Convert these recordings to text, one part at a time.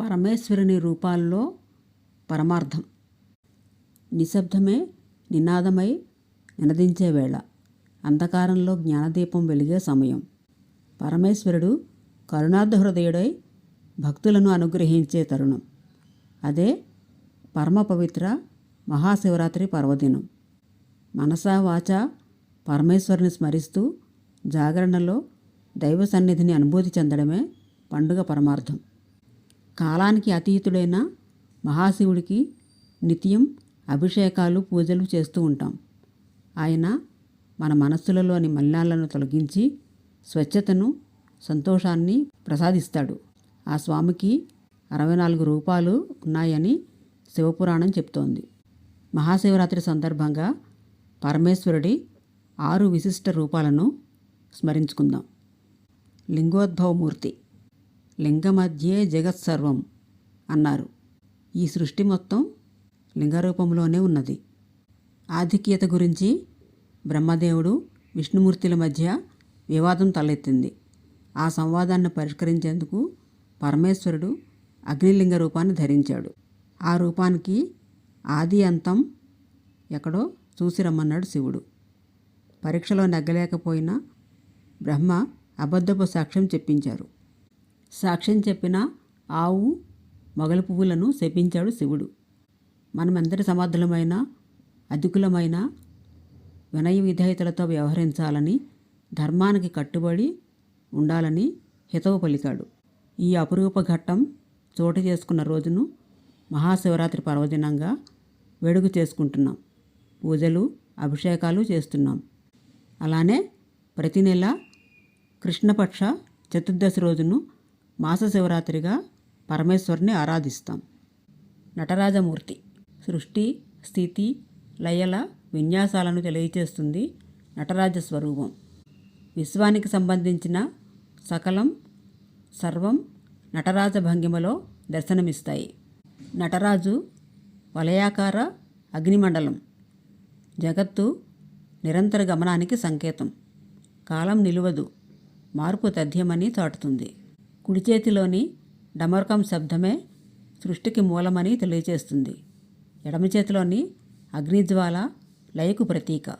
పరమేశ్వరుని రూపాల్లో పరమార్థం. నిశ్శబ్దమే నినాదమై నినదించే వేళ. అంధకారంలో జ్ఞానదీపం వెలిగే సమయం. పరమేశ్వరుడు కరుణార్థ హృదయుడై భక్తులను అనుగ్రహించే తరుణం. అదే పరమ పవిత్ర మహాశివరాత్రి పర్వదినం. మనసా వాచ పరమేశ్వరుని స్మరిస్తూ జాగరణలో దైవ సన్నిధిని అనుభూతి చెందడమే పండుగ పరమార్థం. కాలానికి అతీతుడైన మహాశివుడికి నిత్యం అభిషేకాలు పూజలు చేస్తూ ఉంటాం. ఆయన మన మనస్సులలోని మలినాలను తొలగించి స్వచ్ఛతను సంతోషాన్ని ప్రసాదిస్తాడు. ఆ స్వామికి అరవై నాలుగు రూపాలు ఉన్నాయని శివపురాణం చెప్తోంది. మహాశివరాత్రి సందర్భంగా పరమేశ్వరుడి ఆరు విశిష్ట రూపాలను స్మరించుకుందాం. లింగోద్భవమూర్తి లింగమధ్యే జగత్సర్వం అన్నారు. ఈ సృష్టి మొత్తం లింగరూపంలోనే ఉన్నది. ఆధిక్యత గురించి బ్రహ్మదేవుడు విష్ణుమూర్తుల మధ్య వివాదం తలెత్తింది. ఆ సంవాదాన్ని పరిష్కరించేందుకు పరమేశ్వరుడు అగ్నిలింగ రూపాన్ని ధరించాడు. ఆ రూపానికి ఆది అంతం ఎక్కడో చూసి రమ్మన్నాడు శివుడు. పరీక్షలో నెగ్గలేకపోయినా బ్రహ్మ అబద్ధపు సాక్ష్యం చెప్పించారు. సాక్ష్యం చెప్పిన ఆవు మొగలి పువ్వులను శపించాడు శివుడు. మనమెంతటి సమర్థులమైన అధికులమైన వినయ విధేయతలతో వ్యవహరించాలని ధర్మానికి కట్టుబడి ఉండాలని హితవు పలికాడు. ఈ అపురూప ఘట్టం చోటు చేసుకున్న రోజును మహాశివరాత్రి పర్వదినంగా వెడుగు చేసుకుంటున్నాం. పూజలు అభిషేకాలు చేస్తున్నాం. అలానే ప్రతి నెల కృష్ణపక్ష చతుర్దశి రోజును మాస శివరాత్రిగా పరమేశ్వరుని ఆరాధిస్తాం. నటరాజమూర్తి సృష్టి స్థితి లయల విన్యాసాలను తెలియచేస్తుంది నటరాజ స్వరూపం. విశ్వానికి సంబంధించిన సకలం సర్వం నటరాజ భంగిమలో దర్శనమిస్తాయి. నటరాజు వలయాకార అగ్నిమండలం. జగత్తు నిరంతర గమనానికి సంకేతం. కాలం నిలువదు. మార్పు తథ్యమని చాటుతుంది. కుడి చేతిలోని డమర్కం శబ్దమే సృష్టికి మూలమని తెలియజేస్తుంది ఎడమ చేతిలోని అగ్నిజ్వాల లయకు ప్రతీక.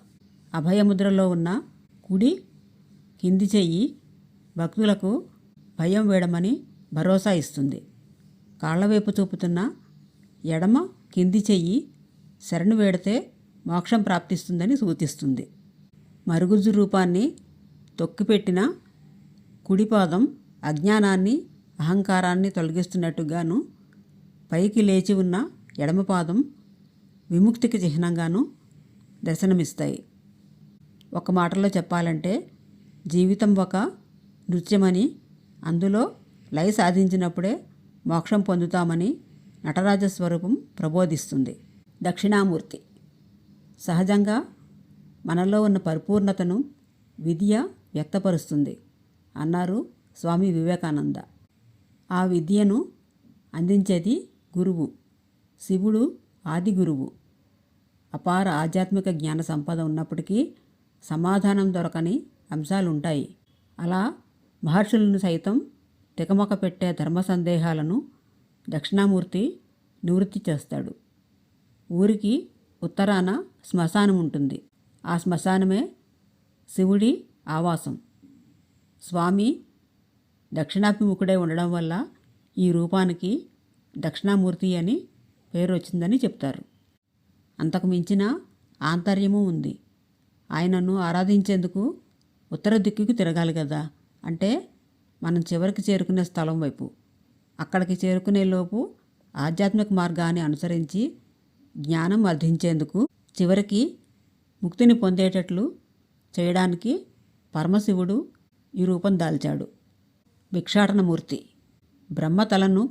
అభయముద్రలో ఉన్న కుడి కింది చెయ్యి భక్తులకు భయం వేయడమని భరోసా ఇస్తుంది. కాళ్ళవైపు చూపుతున్న ఎడమ కింది చెయ్యి శరణు వేడితే మోక్షం ప్రాప్తిస్తుందని సూచిస్తుంది. మరుగుజ్జు రూపాన్ని తొక్కిపెట్టిన కుడిపాదం అజ్ఞానాన్ని అహంకారాన్ని తొలగిస్తున్నట్టుగాను పైకి లేచి ఉన్న ఎడమపాదం విముక్తికి చిహ్నంగాను దర్శనమిస్తాయి. ఒక మాటలో చెప్పాలంటే జీవితం ఒక నృత్యమని అందులో లయ సాధించినప్పుడే మోక్షం పొందుతామని నటరాజ స్వరూపం ప్రబోధిస్తుంది. దక్షిణామూర్తి. సహజంగా మనలో ఉన్న పరిపూర్ణతను విద్య వ్యక్తపరుస్తుంది. అన్నారు స్వామి వివేకానంద. ఆ విద్యను అందించేది గురువు శివుడు ఆది గురువు. అపార ఆధ్యాత్మిక జ్ఞాన సంపద ఉన్నప్పటికీ సమాధానం దొరకని అంశాలు ఉంటాయి అలా మహర్షులను సైతం తికమక పెట్టే ధర్మ సందేహాలను దక్షిణామూర్తి నివృత్తి చేస్తాడు. ఊరికి ఉత్తరాన శ్మశానం ఉంటుంది. ఆ శ్మశానమే శివుడి ఆవాసం. స్వామి దక్షిణాభిముఖుడై ఉండడం వల్ల ఈ రూపానికి దక్షిణామూర్తి అని పేరు వచ్చిందని చెప్తారు. అంతకు మించిన ఆంతర్యము ఉంది. ఆయనను ఆరాధించేందుకు ఉత్తర దిక్కుకు తిరగాలి కదా. అంటే మనం చివరికి చేరుకునే స్థలం వైపు. అక్కడికి చేరుకునేలోపు ఆధ్యాత్మిక మార్గాన్ని అనుసరించి జ్ఞానం వర్ధించేందుకు చివరికి ముక్తిని పొందేటట్లు చేయడానికి పరమశివుడు ఈ రూపం దాల్చాడు. భిక్షాటనమూర్తి. బ్రహ్మతలను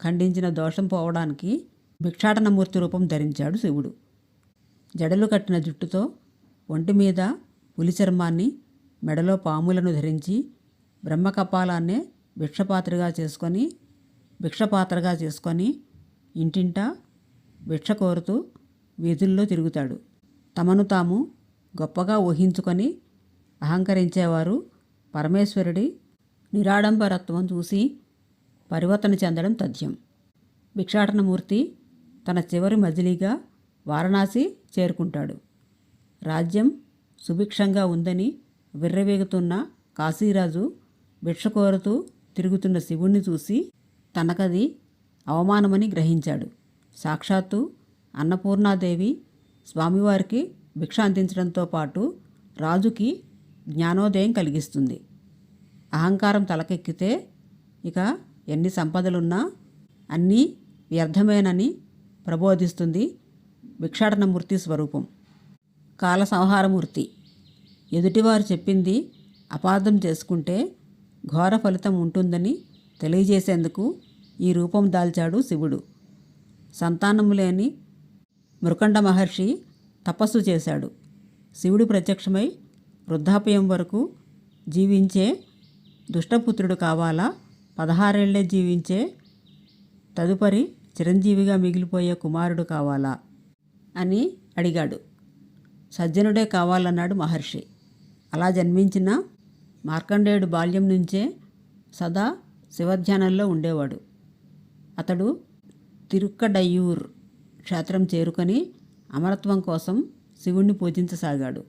ఖండించిన దోషం పోవడానికి భిక్షాటనమూర్తి రూపం ధరించాడు శివుడు. జడలు కట్టిన జుట్టుతో ఒంటి మీద పులి చర్మాన్ని మెడలో పాములను ధరించి బ్రహ్మకపాలాన్నే భిక్షపాత్రగా చేసుకొని భిక్షపాత్రగా చేసుకొని ఇంటింటా భిక్ష కోరుతూ వీధుల్లో తిరుగుతాడు. తమను తాము గొప్పగా ఊహించుకొని అహంకరించేవారు పరమేశ్వరుడి నిరాడంబరత్వం చూసి పరివర్తన చెందడం తథ్యం. భిక్షాటనమూర్తి తన చివరి మజిలీగా వారణాసి చేరుకుంటాడు. రాజ్యం సుభిక్షంగా ఉందని విర్రవేగుతున్న కాశీరాజు భిక్ష కోరుతూ తిరుగుతున్న శివుణ్ణి చూసి తనకది అవమానమని గ్రహించాడు. సాక్షాత్తు అన్నపూర్ణాదేవి స్వామివారికి భిక్ష అందించడంతో పాటు రాజుకి జ్ఞానోదయం కలిగిస్తుంది. అహంకారం తలకెక్కితే ఇక ఎన్ని సంపదలున్నా అన్నీ వ్యర్థమేనని ప్రబోధిస్తుంది భిక్షాటనమూర్తి స్వరూపం. కాల సంహారమూర్తి ఎదుటివారు చెప్పింది అపార్థం చేసుకుంటే ఘోర ఫలితం ఉంటుందని తెలియజేసేందుకు ఈ రూపం దాల్చాడు శివుడు. సంతానము లేని మృకండ మహర్షి తపస్సు చేశాడు. శివుడు ప్రత్యక్షమై వృద్ధాప్యం వరకు జీవించే దుష్టపుత్రుడు కావాలా? పదహారేళ్ళే జీవించే తదుపరి చిరంజీవిగా మిగిలిపోయే కుమారుడు కావాలా? అని అడిగాడు. సజ్జనుడే కావాలన్నాడు మహర్షి. అలా జన్మించిన మార్కండేయుడు బాల్యం నుంచే సదా శివధ్యానంలో ఉండేవాడు. అతడు తిరుక్కడయ్యూర్ క్షేత్రం చేరుకొని అమరత్వం కోసం శివుణ్ణి పూజించసాగాడు.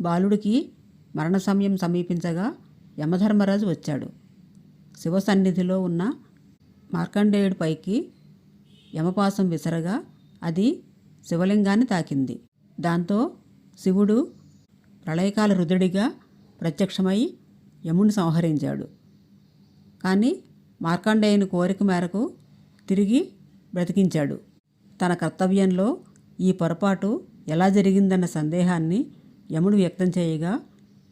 బాలుడికి మరణ సమయం సమీపించగా యమధర్మరాజు వచ్చాడు. శివ సన్నిధిలో ఉన్న మార్కండేయుడి పైకి యమపాసం విసరగా అది శివలింగాన్ని తాకింది. దాంతో శివుడు ప్రళయకాల రుదుడిగా ప్రత్యక్షమై యముని సంహరించాడు. కానీ మార్కండేయుని కోరిక మేరకు తిరిగి బ్రతికించాడు. తన కర్తవ్యంలో ఈ పొరపాటు ఎలా జరిగిందన్న సందేహాన్ని యముడు వ్యక్తం చేయగా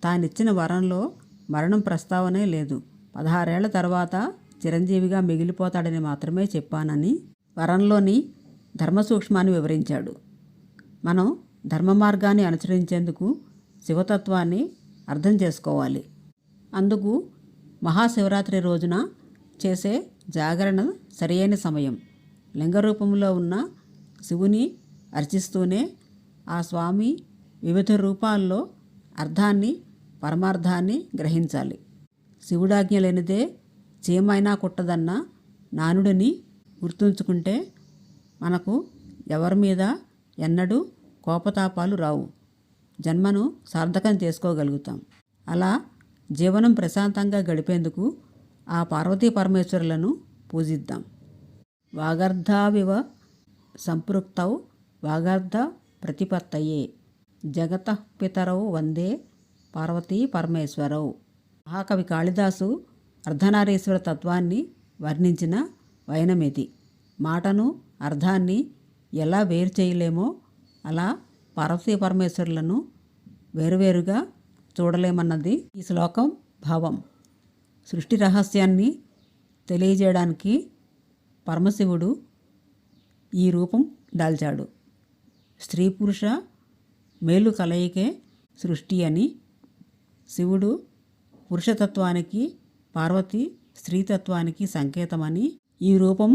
తానిచ్చిన వరంలో మరణం ప్రస్తావనే లేదు. పదహారేళ్ళ తర్వాత చిరంజీవిగా మిగిలిపోతాడని మాత్రమే చెప్పానని వరంలోని ధర్మసూక్ష్మాన్ని వివరించాడు. మనం ధర్మ మార్గాన్ని అనుసరించేందుకు శివతత్వాన్ని అర్థం చేసుకోవాలి. అందుకు మహాశివరాత్రి రోజున చేసే జాగరణ సరియైన సమయం. లింగ రూపంలో ఉన్న శివుని అర్చిస్తూనే ఆ స్వామి వివిధ రూపాల్లో అర్థాన్ని పరమార్థాన్ని గ్రహించాలి. శివుడాజ్ఞ లేనిదే చీమైనా కుట్టదన్న నానుడిని గుర్తుంచుకుంటే మనకు ఎవరి మీద ఎన్నడూ కోపతాపాలు రావు. జన్మను సార్థకం చేసుకోగలుగుతాం. అలా జీవనం ప్రశాంతంగా గడిపేందుకు ఆ పార్వతీ పరమేశ్వరులను పూజిద్దాం. వాగర్ధావివ సంపృక్తౌ వాగర్ధ ప్రతిపత్తయే. జగత పితరౌ వందే పార్వతీ పరమేశ్వరవు. మహాకవి కాళిదాసు అర్ధనారీశ్వర తత్వాన్ని వర్ణించిన వైనమిది. మాటను అర్థాన్ని ఎలా వేరు చేయలేమో అలా పార్వతీ పరమేశ్వరులను వేరువేరుగా చూడలేమన్నది ఈ శ్లోకం భావం. సృష్టి రహస్యాన్ని తెలియజేయడానికి పరమశివుడు ఈ రూపం దాల్చాడు. స్త్రీ పురుష మేలు కలయికే సృష్టి అని శివుడు పురుషతత్వానికి పార్వతి స్త్రీతత్వానికి సంకేతమని ఈ రూపం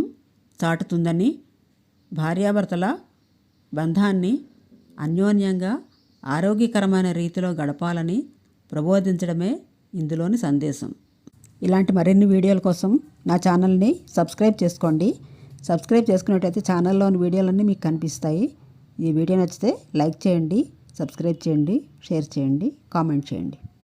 చాటుతుందని భార్యాభర్తల బంధాన్ని అన్యోన్యంగా ఆరోగ్యకరమైన రీతిలో గడపాలని ప్రబోధించడమే ఇందులోని సందేశం. ఇలాంటి మరిన్ని వీడియోల కోసం నా ఛానల్ని సబ్స్క్రైబ్ చేసుకోండి. సబ్స్క్రైబ్ చేసుకున్నట్టయితే ఛానల్లోని వీడియోలన్నీ మీకు కనిపిస్తాయి. ఈ వీడియో నచ్చితే లైక్ చేయండి సబ్స్క్రైబ్ చేయండి షేర్ చేయండి కామెంట్ చేయండి.